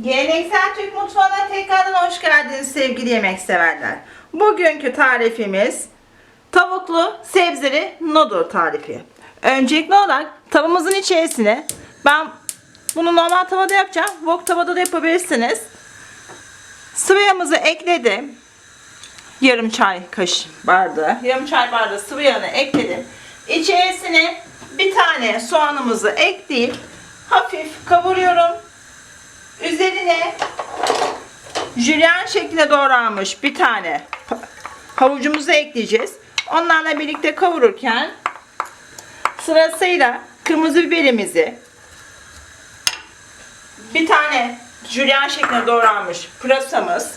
Geleneksel Türk mutfağına tekrardan hoş geldiniz sevgili yemek severler. Bugünkü tarifimiz tavuklu sebzeli noodle tarifi. Öncelikli olarak tavamızın içerisine ben bunu normal tavada yapacağım. Wok tavada da yapabilirsiniz. Sıvı yağımızı ekledim. Yarım çay kaşığı bardağı. Yarım çay bardağı sıvı yağını ekledim. İçerisine bir tane soğanımızı ekleyip hafif kavuruyorum. Üzerine jülyen şeklinde doğranmış bir tane havucumuzu ekleyeceğiz. Onlarla birlikte kavururken sırasıyla kırmızı biberimizi bir tane jülyen şeklinde doğranmış pırasamız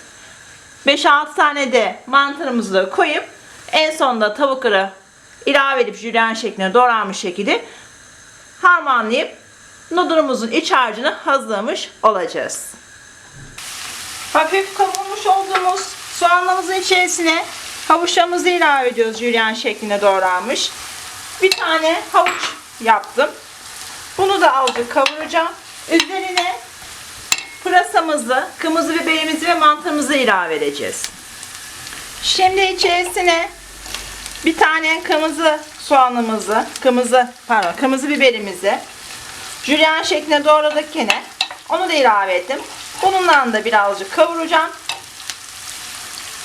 5-6 tane de mantarımızı da koyup en sonunda tavukları ilave edip jülyen şeklinde doğranmış şekilde harmanlayıp noodle'umuzun iç harcını hazırlamış olacağız. Hafif kavurmuş olduğumuz soğanlarımızın içerisine havuçlarımızı ilave ediyoruz jülyen şeklinde doğranmış. Bir tane havuç yaptım. Bunu da azıcık kavuracağım. Üzerine pırasamızı, kırmızı biberimizi ve mantarımızı ilave edeceğiz. Şimdi içerisine bir tane kırmızı soğanımızı, kırmızı pardon, kırmızı biberimizi jülyen şeklinde doğradık yine. Onu da ilave ettim. Bununla da birazcık kavuracağım.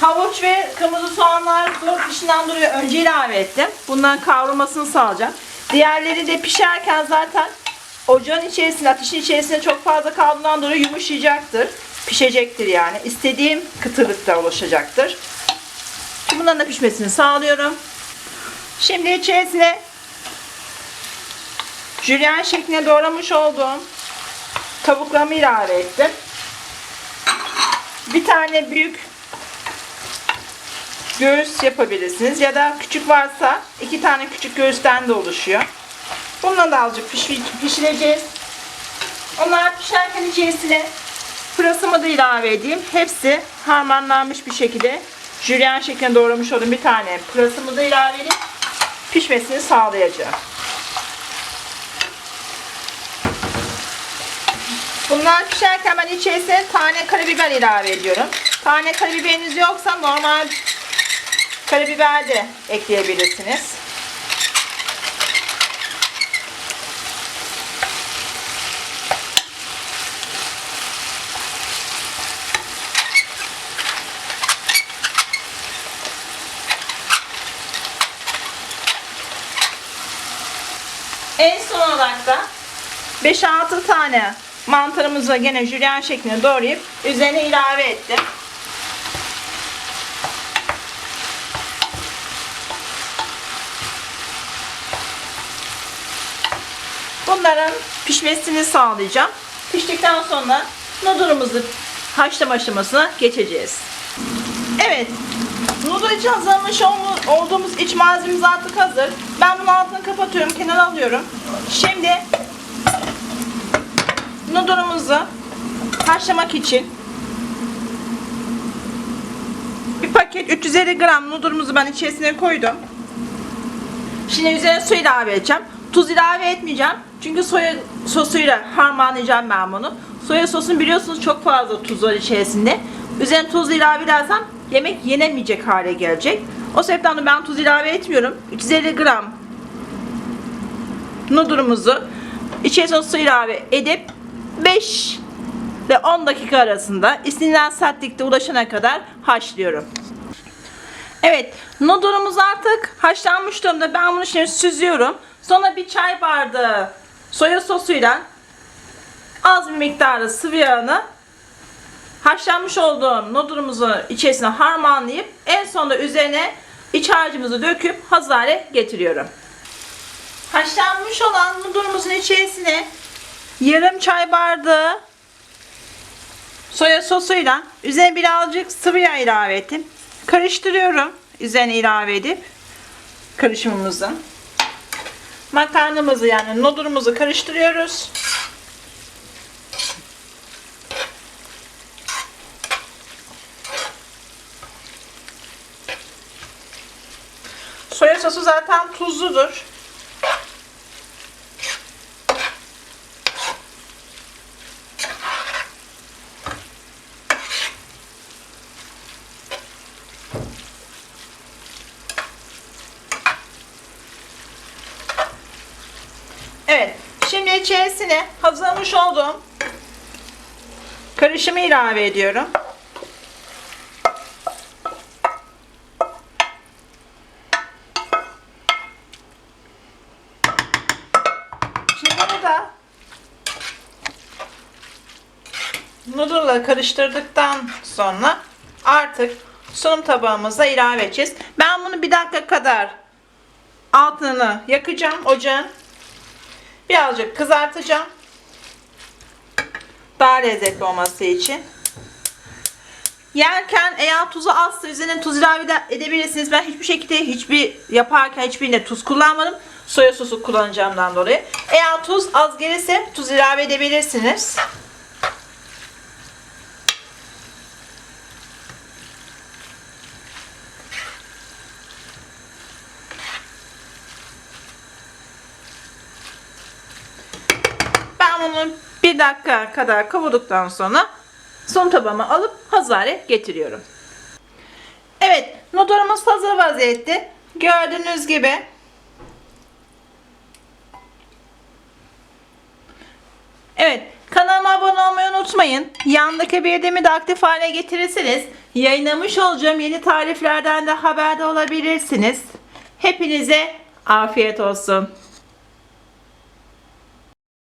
Havuç ve kırmızı soğanlar zor pişinden duruyor. Önce ilave ettim. Bunların kavrulmasını sağlayacağım. Diğerleri de pişerken zaten ocağın içerisinde, ateşin içerisinde çok fazla kaldığından dolayı yumuşayacaktır. Pişecektir yani. İstediğim kıtırlıkta ulaşacaktır. Şimdi bunların da pişmesini sağlıyorum. Şimdi içerisine jülyen şeklinde doğramış olduğum tavuklarımı ilave ettim. Bir tane büyük göğüs yapabilirsiniz ya da küçük varsa iki tane küçük göğüsten de oluşuyor. Bununla da azıcık piş- pişireceğiz. Onlar pişerken içerisine pırasımı da ilave edeyim. Hepsi harmanlanmış bir şekilde jülyen şeklinde doğramış olduğum bir tane pırasımı da ilave edip pişmesini sağlayacağım. Bunlar pişerken ben içerisine tane karabiber ilave ediyorum. Tane karabiberiniz yoksa normal karabiber de ekleyebilirsiniz. En son olarak da 5-6 tane mantarımızı gene jülyen şeklinde doğrayıp üzerine ilave ettim. Bunların pişmesini sağlayacağım. Piştikten sonra noodle'ımızı haşlama aşamasına geçeceğiz. Evet. Noodle için hazırlamış olduğumuz iç malzememiz artık hazır. Ben bunun altını kapatıyorum, kenara alıyorum. Şimdi noodle'ımızı haşlamak için bir paket 350 gram noodle'ımızı ben içerisine koydum. Şimdi üzerine su ilave edeceğim. Tuz ilave etmeyeceğim. Çünkü soya sosuyla harmanlayacağım ben bunu. Soya sosunu biliyorsunuz çok fazla tuz var içerisinde. Üzerine tuz ilave edersem yemek yenemeyecek hale gelecek. O sebepten ben tuz ilave etmiyorum. 350 gram noodle'ımızı içerisine su ilave edip 5 ve 10 dakika arasında istenilen sertlikte ulaşana kadar haşlıyorum. Evet, noodle'umuz artık haşlanmış durumda. Ben bunu şimdi süzüyorum. Sonra bir çay bardağı soya sosuyla az bir miktarda sıvı yağını haşlanmış olduğum noodle'umuzu içerisine harmanlayıp en sonunda üzerine iç harcımızı döküp hazır getiriyorum. Haşlanmış olan noodle'umuzun içerisine yarım çay bardağı soya sosuyla üzerine birazcık sıvı yağ ilave ettim. Karıştırıyorum. Üzerine ilave edip karışımımızı. Makarnamızı yani noodle'umuzu karıştırıyoruz. Soya sosu zaten tuzludur. İçerisine hazırlamış olduğum karışımı ilave ediyorum. Şimdi bunu noodle'la karıştırdıktan sonra artık sunum tabağımıza ilave edeceğiz. Ben bunu bir dakika kadar altını yakacağım ocağın. Birazcık kızartacağım. Daha lezzetli olması için. Yerken eğer tuzu azsa üzerine tuz ilave de- edebilirsiniz. Ben hiçbir şekilde hiçbir yaparken hiçbirinde tuz kullanmadım. Soya sosu kullanacağımdan dolayı. Eğer tuz az gelirse tuz ilave edebilirsiniz. Bunu bir dakika kadar kavurduktan sonra son tabağıma alıp hazır hale getiriyorum. Evet, noodle'ımız hazır vaziyette. Gördüğünüz gibi Evet, kanalıma abone olmayı unutmayın. Yandaki bildirimi de aktif hale getirirseniz yayınlamış olacağım yeni tariflerden de haberdar olabilirsiniz. Hepinize afiyet olsun.